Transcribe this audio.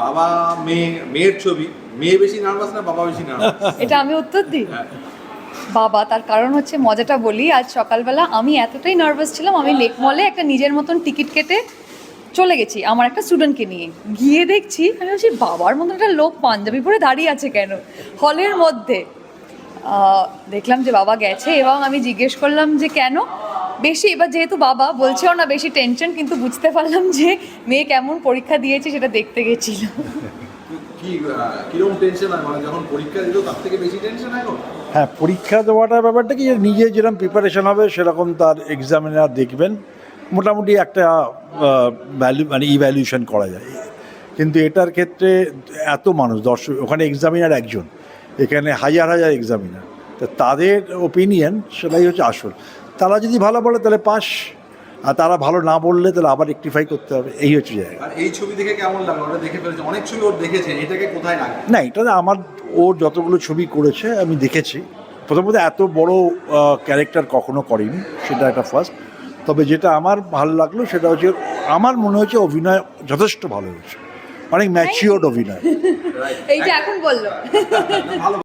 বাবা মেয়ে মেয়ের ছবি। মেয়ে বেশি নার্ভাস না বাবা বেশি নার্ভাস? এটা আমি উত্তর দিই। হ্যাঁ। বাবা তার কারণ হচ্ছে মজাটা বলি আজ সকালবেলা আমি এতটাই নার্ভাস ছিলাম আমি লেক মলে একটা নিজের মতন টিকিট কেটে চলে গেছি আমার একটা স্টুডেন্টকে নিয়ে। গিয়ে দেখছি আমি বলছি বাবার মতন একটা লোক পাঞ্জাবি পরে দাঁড়িয়ে আছে কেন? হলের মধ্যে। দেখলাম যে বাবা গেছে এবং আমি জিজ্ঞেস করলাম যে কেন? বেশি এবার যেহেতু বাবা বলছেও না বেশি টেনশন কিন্তু বুঝতে পারলাম যে মেয়ে কেমন পরীক্ষা দিয়েছে সেটা দেখতে গেছিল। হয়? মানে যখন পরীক্ষা দিল তার থেকে বেশি টেনশন হয়? হ্যাঁ পরীক্ষা দেওয়াটার ব্যাপারটা কি নিজে যেরকম প্রিপারেশন হবে সেরকম তার এক্সামিনার দেখবেন। মোটামুটি একটা ভ্যালু মানে ইভ্যালুয়েশন করা যায়। কিন্তু এটার ক্ষেত্রে এত মানুষ দর্শক ওখানে এক্সামিনার একজন। এখানে হাজার হাজার এক্সামিনার তো তাদের ওপিনিয়ন সেটাই হচ্ছে আসল। তারা যদি ভালো বলে তাহলে পাস আর তারা ভালো না বললে তাহলে আবার রেকটিফাই করতে হবে এই হচ্ছে জায়গা। আর এই ছবি দেখে কেমন লাগল? ওটা দেখে ফেলেছে অনেক ছবি ওর দেখেছে এটাকে কোথায় লাগে না এটা আমার ও যতগুলো ছবি করেছে আমি দেখেছি। প্রথমত এত বড় ক্যারেক্টার কখনো করেনি সেটা একটা ফার্স্ট তবে যেটা আমার ভালো লাগল সেটা হচ্ছে আমার মনে হচ্ছে অভিনয় যথেষ্ট ভালো হয়েছে। অনেক ম্যাচিওর্ড অভিনয়। এই যে এখন বলল। ভালো